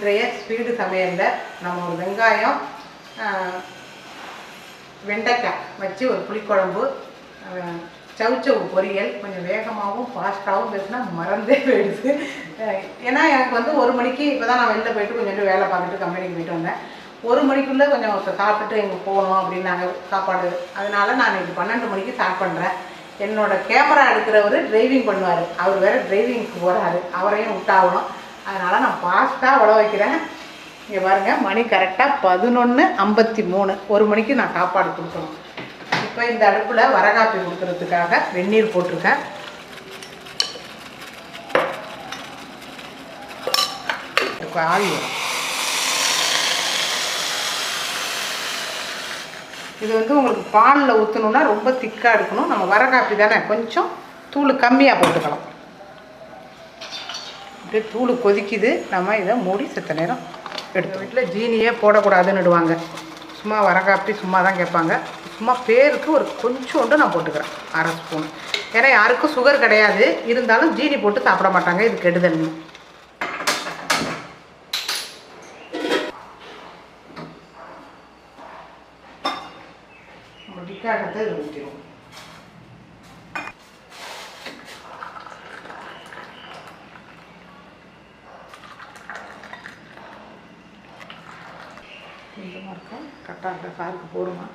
இன்றைய ஸ்பீடு சமையலில் நம்ம ஒரு வெங்காயம் வெண்டைக்காய் வச்சு ஒரு புளிக்குழம்பு சவுச்சவு பொரியல் கொஞ்சம் வேகமாகவும் ஃபாஸ்ட்டாகவும் பேசினா மறந்தே போயிடுது. ஏன்னா எனக்கு வந்து ஒரு மணிக்கு இப்போ தான் நான் வெளில போயிட்டு கொஞ்சம் வேலை பார்த்துட்டு கம்பெனிக்கு போயிட்டு வந்தேன். ஒரு மணிக்குள்ளே கொஞ்சம் சாப்பிட்டுட்டு எங்கே போகணும் அப்படின்னாங்க சாப்பாடு. அதனால நான் இன்னைக்கு பன்னெண்டு மணிக்கு ஸ்டார்ட் பண்ணுறேன் என்னோட கேமரா எடுக்கிறவர் டிரைவிங் பண்ணுவார். அவர் வேற டிரைவிங்க்கு போகிறாரு அவரையும் விட்டாகணும். அதனால் நான் ஃபாஸ்ட்டாக உழ வைக்கிறேன். இங்கே பாருங்க மணி கரெக்டாக பதினொன்று ஐம்பத்தி மூணு. ஒரு மணிக்கு நான் சாப்பாடு கொடுக்கணும். இப்போ இந்த அடுப்பில் வரகாப்பி கொடுக்கறதுக்காக வெந்நீர் போட்டிருக்கேன். ஆவி இது வந்து உங்களுக்கு பாலில் ஊற்றணுன்னா ரொம்ப திக்காக எடுக்கணும். நம்ம வரகாப்பி தானே கொஞ்சம் தூள் கம்மியாக போட்டுக்கலாம். அப்படியே தூள் கொதிக்குது. நம்ம இதை மூடி செத்த நேரம் எடுத்து வீட்டில் ஜீனியே போடக்கூடாதுன்னுடுவாங்க. சும்மா வரகாப்பி சும்மா தான் கேட்பாங்க. சும்மா பேருக்கு ஒரு கொஞ்சோண்டு நான் போட்டுக்கிறேன். அரை ஸ்பூன். ஏன்னா யாருக்கும் சுகர் கிடையாது. இருந்தாலும் ஜீனி போட்டு சாப்பிட மாட்டாங்க. இது கெடுதல்னு. நம்ம ஊற்றிடுவோம் கொஞ்சமாக இருக்கும் கரெக்டாக இருக்கா சாருக்கு போருமா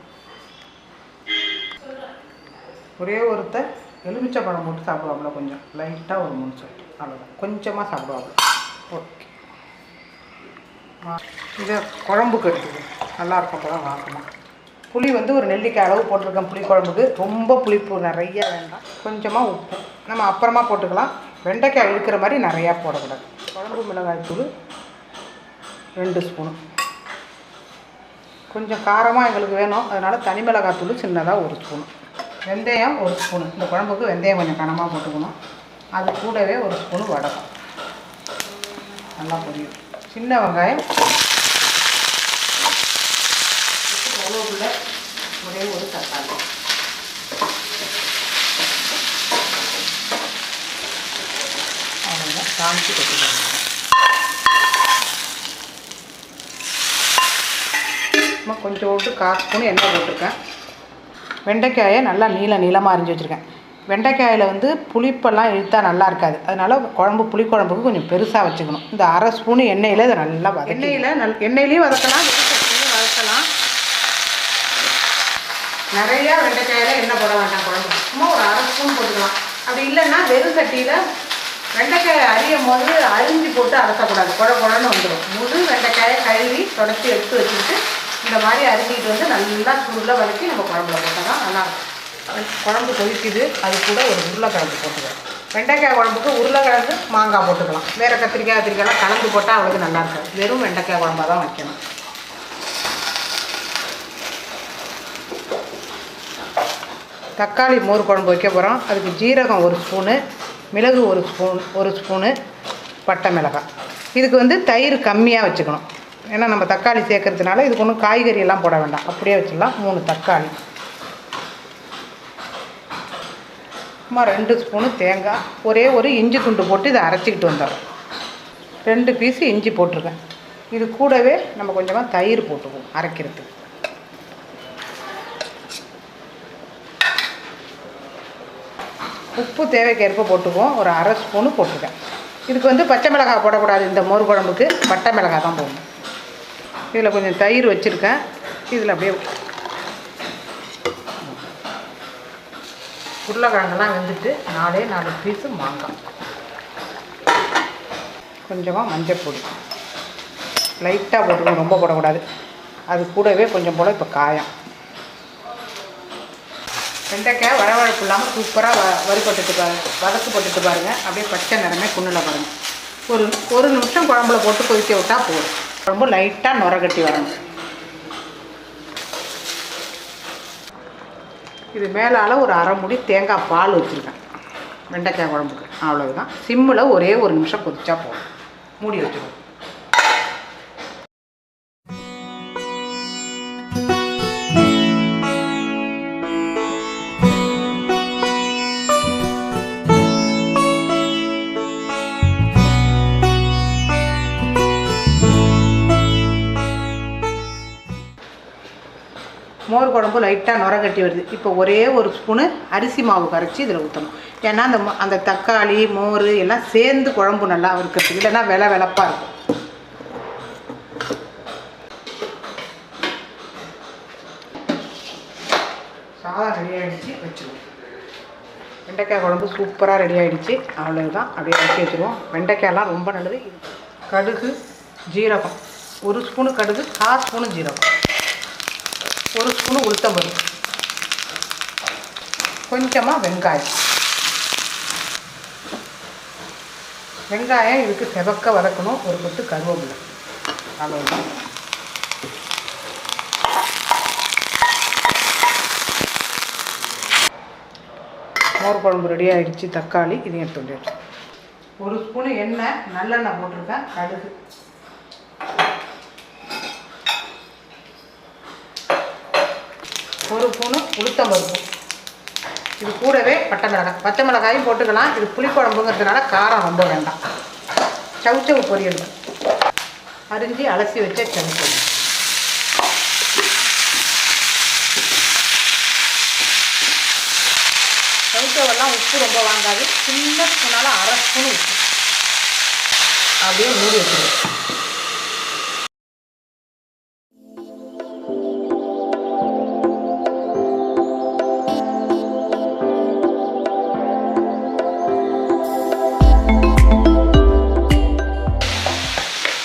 ஒரே ஒருத்தர் எலுமிச்சை பழம் போட்டு சாப்பிடுவாப்புல கொஞ்சம். லைட்டாக ஒரு மூணு சொட்டு அவ்வளோதான் கொஞ்சமாக சாப்பிடுவாங்க ஓகே இதை குழம்புக்கு எடுத்துக்கு நல்லா இருக்கும் தான் வாக்கணும் புளி வந்து ஒரு நெல்லிக்காய் அளவு போட்டிருக்கேன் புளி குழம்புக்கு. ரொம்ப புளிப்பு நிறைய வேண்டாம். கொஞ்சமாக உப்பு. நம்ம அப்புறமா போட்டுக்கலாம். வெண்டைக்காய் இழுக்கிற மாதிரி நிறையா போடக்கூடாது. குழம்பு மிளகாய் தூள் ரெண்டு ஸ்பூனு. கொஞ்சம் காரமாக எங்களுக்கு வேணும். அதனால் தனி மிளகாய் தூள் சின்னதாக ஒரு ஸ்பூனு வெந்தயம் ஒரு ஸ்பூனு இந்த குழம்புக்கு வெந்தயம் கொஞ்சம் கனமாக போட்டுக்கணும். அது கூடவே ஒரு ஸ்பூனு வடகம் நல்லா புரியும். சின்ன வெங்காயம். கருவேப்பிலை ஒரே ஒரு தக்காளி. அவ்வளோதான் காமிச்சு கொட்டுக்கோங்க சும்மா கொஞ்சோண்டு கால் ஸ்பூன் எண்ணெய் போட்டிருக்கேன். வெண்டைக்காயை நல்லா நீள நீளமாக அரிஞ்சு வச்சுருக்கேன். வெண்டைக்காயில் வந்து புளிப்பெல்லாம் இழுத்தா நல்லா இருக்காது. அதனால் குழம்பு புளிக்குழம்புக்கு கொஞ்சம் பெருசாக வச்சுக்கணும். இந்த அரை ஸ்பூனு எண்ணெயில் இதை நல்லா வதக்கி எண்ணெயில் நல் எண்ணெயிலையும் வதக்கலாம் வதக்கலாம். நிறையா வெண்டைக்காயில் எண்ணெய் போட வேண்டாம் குழம்பு. சும்மா ஒரு அரை ஸ்பூன் போட்டுக்கலாம். அப்படி இல்லைன்னா வெறும் சட்டியில் வெண்டைக்காயை அரியும் போது அரிஞ்சு போட்டு அரைக்கக்கூடாது. குழ குழன்னு வந்துடும் முழு வெண்டைக்காயை கழுவி தொடச்சி எடுத்து வச்சுக்கிட்டு இந்த மாதிரி அரிஞ்சிட்டு வந்து நல்லா சூடில் வதக்கி நம்ம குழம்புல போட்டோம்னா நல்லா குழம்பு கொதிக்குது அது கூட ஒரு உருளைக்கிழங்கு போட்டுக்கலாம். வெண்டைக்காய் குழம்புக்கு உருளைக்கிழங்கு மாங்காய் போட்டுக்கலாம். வேறு கத்திரிக்காய் கத்திரிக்காய்லாம் கலந்து போட்டால் அவ்வளோக்கு நல்லாயிருக்கும் வெறும் வெண்டைக்காய் குழம்பாக தான் வைக்கணும். தக்காளி மோர் குழம்பு வைக்க போகிறோம் அதுக்கு ஜீரகம் ஒரு ஸ்பூனு மிளகு ஒரு ஸ்பூன் ஒரு ஸ்பூனு பட்டை மிளகாய். இதுக்கு வந்து தயிர் கம்மியாக வச்சுக்கணும். ஏன்னா நம்ம தக்காளி சேர்க்கறதுனால இதுக்கு ஒன்றும் காய்கறி எல்லாம் போட வேண்டாம். அப்படியே வச்சிடலாம். மூணு தக்காளி. சும்மா ரெண்டு ஸ்பூனு தேங்காய். ஒரே ஒரு இஞ்சி துண்டு போட்டு இதை அரைச்சிக்கிட்டு வந்துடுறோம் ரெண்டு பீஸு இஞ்சி போட்டிருக்கேன். இது கூடவே நம்ம கொஞ்சமாக தயிர் போட்டுக்குவோம் அரைக்கிறதுக்கு. உப்பு தேவைக்கேற்ப போட்டுக்குவோம். ஒரு அரை ஸ்பூனு போட்டிருக்கேன் இதுக்கு வந்து பச்சை மிளகாய் போடக்கூடாது. இந்த மோர் குழம்புக்கு பட்டை மிளகாய் தான் போடணும். இதில் கொஞ்சம் தயிர் வச்சுருக்கேன். இதில் அப்படியே உருளைக்கிழங்கெல்லாம் வெந்துட்டு நாலே நாலு பீஸு மாங்காய். கொஞ்சமாக மஞ்சள் பொடி லைட்டாக போட்டுக்கணும் ரொம்ப போடக்கூடாது. அது கூடவே கொஞ்சம் போல் இப்போ காயம். வெண்டைக்காய் வழவழப்பு இல்லாமல் சூப்பராக வ வறுபட்டுட்டு பாருங்க வதக்கு போட்டுட்டு பாருங்கள் அப்படியே பச்சை நிறமே குண்ணில் பாருங்கள் ஒரு ஒரு நிமிஷம் குழம்புல போட்டு கொதிக்க விட்டால் போதும். ரொம்ப லைட்டாக நுரகட்டி வரணும். இது மேலால் ஒரு அரை முடி தேங்காய் பால் வச்சுருக்கேன். வெண்டைக்காய் குழம்புக்கு. அவ்வளவுதான். சிம்மில் ஒரே ஒரு நிமிஷம் கொதிச்சா போதும். மூடி வச்சுருவோம். மோர் குழம்பு லைட்டாக நுர கட்டி வருது. இப்போ ஒரே ஒரு ஸ்பூனு அரிசி மாவு கரைச்சி இதில் ஊற்றணும் ஏன்னா அந்த ம- அந்த தக்காளி மோர் எல்லாம் சேர்ந்து குழம்பு நல்லா இருக்கிறது இல்லைன்னா வெலை வெளப்பாக இருக்கும். சாதம் ரெடி ஆகிடுச்சு வச்சுருவோம். வெண்டைக்காய் குழம்பு சூப்பராக ரெடி ஆகிடுச்சு அவ்வளோதான் அப்படியே வச்சு வச்சுருவோம். வெண்டைக்காயெல்லாம் ரொம்ப நல்லது. கடுகு ஜீரகம். ஒரு ஸ்பூனு கடுகு கால் ஸ்பூனு ஜீரகம். ஒரு ஸ்பூனு உளுத்தம்பருப்பு கொஞ்சமாக வெங்காயம். வெங்காயம் இதுக்கு செவக்க வதக்கணும் ஒரு கொத்து கருவேப்பிலை. அவ்வளோதான் மோர் குழம்பு ரெடி ஆகிடுச்சு தக்காளி இதையும் எடுத்து ஒரு ஸ்பூனு எண்ணெய் நல்லெண்ணெய் போட்டிருக்கேன் கடுகு. ஒரு ஸ்பூனு உளுத்தம்பருப்பு இது கூடவே பட்டை மிளகாய். பச்சை மிளகாயும் போட்டுக்கலாம். இது புளிக்குழம்புங்கிறதுனால காரம் ரொம்ப வேண்டாம். சவுச்சவு பொரியல். அரிஞ்சு அலசி வச்ச சவுச்சவு சவுச்சவெல்லாம் உப்பு ரொம்ப வாங்காது. சின்ன ஸ்பூனால் அரை ஸ்பூன் உப்பு. அப்படியே மூடி வச்சுருவோம்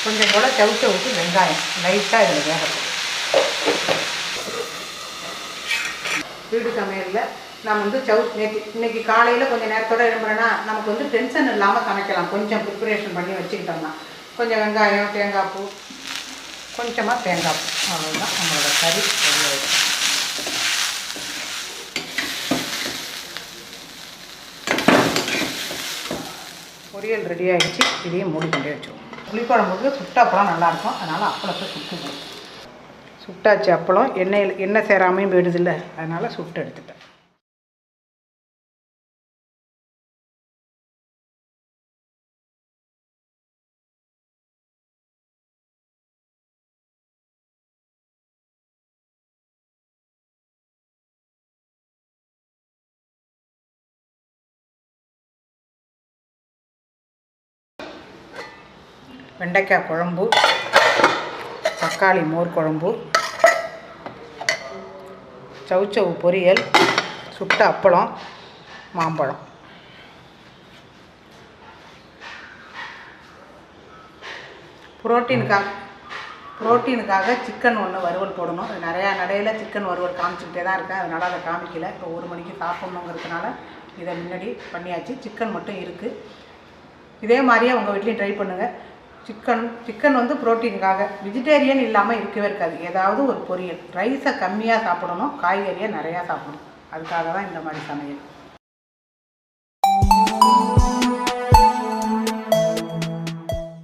கொஞ்சம் போல் சவுச்ச ஊற்றி வெங்காயம் லைட்டாக இதில் வேகட்டும் வீடு சமையலில் நான் வந்து சவு நேற்று இன்னைக்கு காலையில் கொஞ்சம் நேரத்தோட எழும்புறேன்னா நமக்கு வந்து டென்ஷன் இல்லாமல் சமைக்கலாம். கொஞ்சம் ப்ரிப்பரேஷன் பண்ணி வச்சுக்கிட்டோம்னா. கொஞ்சம் வெங்காயம் தேங்காய் பூ கொஞ்சமாக தேங்காய் பூ. அவ்வளோதான் நம்மளோட கறி ரெடி பொரியல் ரெடி ஆகிடுச்சு இதையும் மூடி கொண்டே வச்சுருவோம். புளிக்குழம்புக்கு சுட்ட அப்பளம் நல்லாயிருக்கும். அதனால் அப்பளத்தை சுட்டு சுட்டாச்சு அப்பளம். எண்ணெயில் எண்ணெய் சேராமையும் போயிடுதில்ல. அதனால் சுட்டு எடுத்துட்டேன். வெண்டைக்காய் குழம்பு தக்காளி மோர் குழம்பு சவுச்சவு பொரியல் சுட்ட அப்பளம் மாம்பழம். புரோட்டீனுக்காக புரோட்டீனுக்காக சிக்கன் ஒன்று வறுவல் போடணும். அது நிறையா நடையில் சிக்கன் வறுவல் காமிச்சிக்கிட்டே தான் இருக்கேன். அதனால் அதை காமிக்கல. இப்போ ஒரு மணிக்கு சாப்பிட்ணுங்கிறதுனால இதை முன்னாடி பண்ணியாச்சு. சிக்கன் மட்டும் இருக்குது இதே மாதிரியே உங்கள் வீட்லேயும் ட்ரை பண்ணுங்கள் சிக்கன் சிக்கன் வந்து ப்ரோட்டீனுக்காக. வெஜிடேரியன் இல்லாமல் இருக்கவே இருக்காது. ஏதாவது ஒரு பொரியல். ரைஸை கம்மியாக சாப்பிடணும் காய்கறியை நிறையா சாப்பிடணும். அதுக்காக தான் இந்த மாதிரி சமையல்.